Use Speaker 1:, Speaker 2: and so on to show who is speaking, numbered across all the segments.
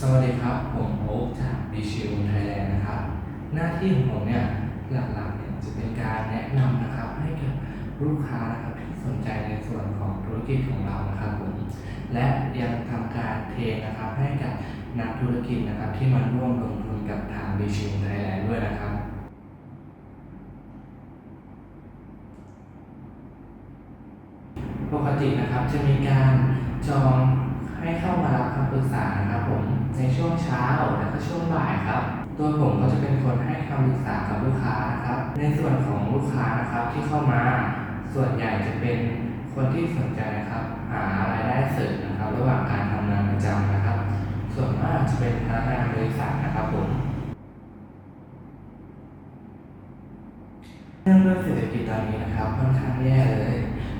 Speaker 1: สวัสดีครับ ผมโอ๊คจากบีชิวไทยแลนด์นะครับ หน้าที่ของผมเนี่ยหลักๆเนี่ยจะเป็นการแนะนำนะครับ ให้กับลูกค้านะครับที่สนใจในส่วนของธุรกิจของเรานะครับผมและยังทำการเทรนนะครับ ให้กับนักธุรกิจนะครับ ที่มาร่วมลงทุนกับทางบีชิวไทยแลนด์ด้วยนะครับปกตินะครับจะมีการจองให้เข้ามารับคำปรึกษานะครับผม ในช่วงเช้าและก็ช่วงบ่ายครับ ตัวผมก็จะเป็นคนให้คำปรึกษากับลูกค้านะครับ ในส่วนของลูกค้านะครับที่เข้ามา ส่วนใหญ่จะเป็นคนที่สนใจนะครับ หารายได้เสริมนะครับ ระหว่างการทำงานประจำนะครับ ส่วนมากจะเป็นพนักงานบริษัทนะครับผมเนื่องด้วยเศรษฐกิจตอนนี้นะครับค่อนข้างแย่เลย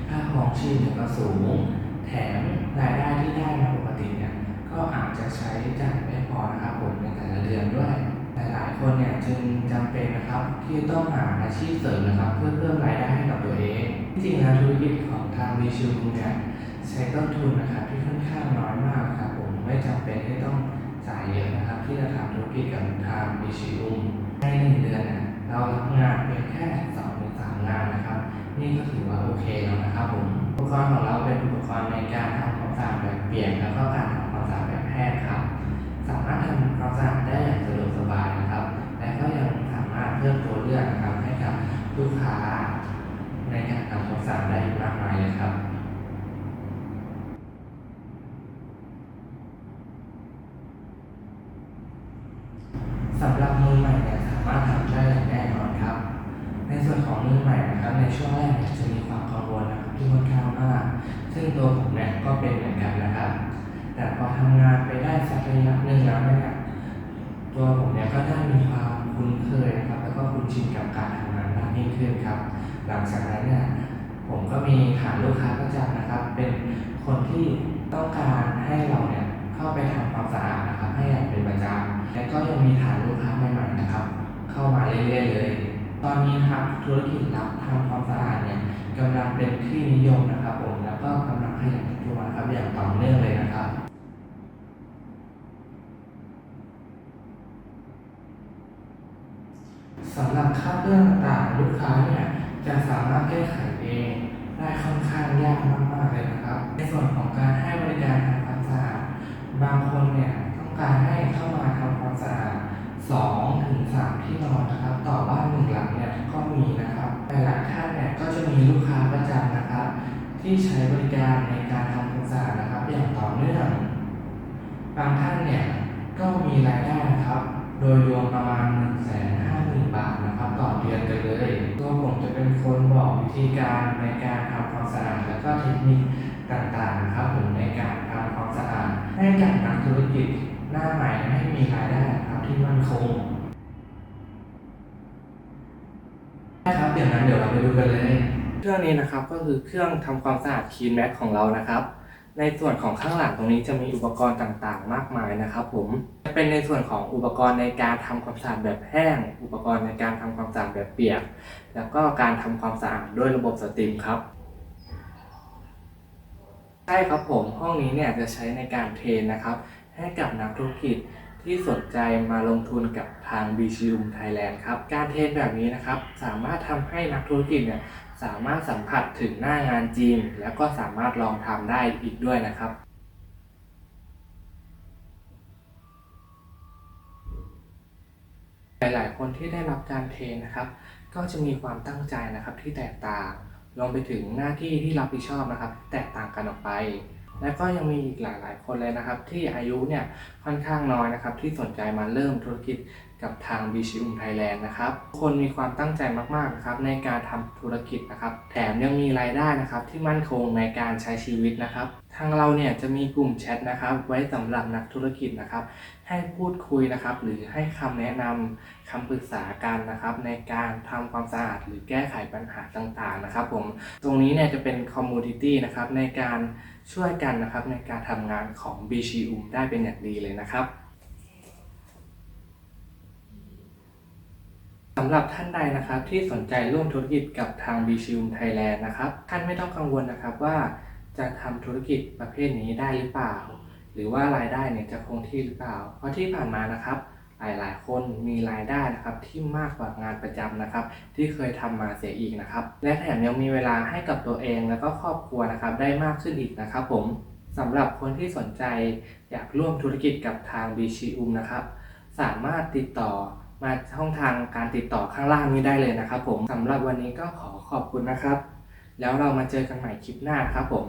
Speaker 1: ค่าครองชีพก็สูง แถมรายได้ที่ได้มาปกติเนี่ยก็อาจ อนะครับผมในแต่ละเดือนด้วยหลายๆคนเนี่ยจึงจำเป็นนะครับที่ต้องหาอาชีพเสริมนะครับ เพื่อเพิ่มรายได้ให้กับตัวเองที่จริงแล้วธุรกิจของทางวีชูเนี่ยใช้ต้นทุนนะครับที่ค่อนข้างน้อยมากครับผมไม่จำเป็นที่ต้องจ่ายเยอะนะครับ ที่จะทำธุรกิจกับทางวีชูในหนึ่งเดือนเนี่ยเรารับงานเพียงแค่สองถึงสามงานนะครับ นี่ก็ถือว่าโอเคแล้วนะครับผมอุปกรณ์ของเราเป็นอุปกรณ์ในการทำความสะอาดแบบเปียกแล้วก็การทำความสะอาดแบบแห้งครับ สามารถทำความสะอาดได้อย่างสะดวกสบายนะครับ และก็ยังสามารถเพิ่มตัวเลือกนะครับให้กับลูกค้าในการทำความสะอาดได้มากมายเลยครับสำหรับมือใหม่เนี่ยสามารถทำได้อย่างแน่นอนครับ ในส่วนของมือใหม่นะครับในช่วงแรกเนี่ยจะมีความกังวลนะครับที่ค่อนข้างมาก ซึ่งตัวผมเนี่ยก็เป็นเหมือนกันนะครับ แต่พอทำงานไป ได้สักระยะหนึ่งแล้วเนี่ยตัวผมเนี่ยก็ได้มีความคุ้นเคยนะครับ แล้วก็คุ้นชินกับการทำงานมากยิ่งขึ้นครับ หลังจากนั้นเนี่ยผมก็มีฐานลูกค้าประจำนะครับ เป็นคนที่ต้องการให้เราเนี่ยเข้าไปทำความสะอาดนะครับ ให้อย่างเป็นประจำและก็ยังมีฐานลูกค้าใหม่ๆนะครับ เข้ามาเรื่อยๆเลย ตอนนี้ครับธุรกิจรับทำความสะอาดเนี่ยกำลังเป็นที่นิยมนะครับผมแล้วก็กำลังขยายตัวนะครับอย่างต่อเนื่องเลยนะครับ สำหรับค่าเครื่องต่างๆลูกค้าเนี่ยจะสามารถแก้ไขเองได้ค่อนข้างยากมากๆเลยนะครับ ในส่วนของการให้บริการทำความสะอาดบางคนเนี่ยต้องการให้เข้ามาทำความสะอาด2ถึง3ที่นอนนะครับต่อบ้านหนึ่งหลังเนี่ยก็มีนะครับแต่หลายท่านเนี่ยก็จะมีลูกค้าประจำนะครับ ที่ใช้บริการในการทำความสะอาดนะครับ อย่างต่อเนื่องบางท่านเนี่ยก็มีรายได้นะครับ โดยรวมประมาณ1 5 0 0 0 0 ธีการในการทำความสะอาดและก็เทคนิคต่างๆนะครับผมในการทำความสะอาดให้กับนักธุรกิจหน้าใหม่ให้มีรายได้ครับที่มั่นคงครับเดี๋ยวนั้นเดี๋ยวเราไปดูกันเลย เครื่องนี้นะครับก็คือเครื่องทำความสะอาดคีนแม็กของเรานะครับ ในส่วนของข้างหลังตรงนี้จะมีอุปกรณ์ต่างๆ มากมายนะครับผมจะเป็นในส่วนของอุปกรณ์ในการทำความสะอาดแบบแห้ง อุปกรณ์ในการทำความสะอาดแบบเปียก แล้วก็การทำความสะอาดด้วยระบบสตรีมครับใช่ครับผมห้องนี้เนี่ยจะใช้ในการเทรนนะครับ ให้กับนักธุรกิจที่สนใจมาลงทุนกับทาง b c u m Thailand ครับ การเทรนแบบนี้นะครับ สามารถทำให้นักธุรกิจเนี่ย สามารถสัมผัสถึงหน้างานจริง แล้วก็สามารถลองทำได้อีกด้วยนะครับหลาย ๆ คนที่ได้รับการเทรนนะครับ ก็จะมีความตั้งใจนะครับที่แตกต่างรวมไปถึงหน้าที่ที่รับผิดชอบนะครับ แตกต่างกันออกไป และก็ยังมีอีกหลาย ๆ คนเลยนะครับ ที่อายุเนี่ยค่อนข้างน้อยนะครับ ที่สนใจมาเริ่มธุรกิจ กับทาง b ีชิอุมไทยแลนด์นะครับทุกคนมีความตั้งใจมากๆนะครับในการทำธุรกิจนะครับ แถมยังมีรายได้นะครับที่มั่นคงในการใช้ชีวิตนะครับทางเราเนี่ยจะมีกลุ่มแชทนะครับ ไว้สำหรับนักธุรกิจนะครับ ให้พูดคุยนะครับ หรือให้คำแนะนำคำปรึกษากันนะครับ ในการทำความสะอาดหรือแก้ไขปัญหาต่างๆนะครับ ผมตรงนี้เนี่ยจะเป็นคอมมูนิตี้นะครับในการช่วยกันนะครับในการทำงานของ b ีชิอุมได้เป็นอย่างดีเลยนะครับำหรับท่านใดนะครับที่สนใจร่วมธุรกิจกับทาง b ีชิวไทยแลนด์นะครับ ท่านไม่ต้องกังวลนะครับว่าจะทำธุรกิจประเภทนี้ได้หรือเปล่า หรือว่ารายได้เนี่ยจะคงที่หรือเปล่า เพราะที่ผ่านมานะครับหลายๆ คนมีรายได้นะครับที่มากกว่างานประจำนะครับ ที่เคยทำมาเสียอีกนะครับ และแถมยังมีเวลาให้กับตัวเองแล้วก็ครอบครัวนะครับ ได้มากขึ้นอีกนะครับ ผมสำหรับคนที่สนใจอยากร่วมธุรกิจกับทาง b ีชีอุมนะครับ สามารถติดต่อ มาช่องทางการติดต่อข้างล่างนี้ได้เลยนะครับผมสำหรับวันนี้ก็ขอขอบคุณนะครับ แล้วเรามาเจอกันใหม่คลิปหน้าครับผม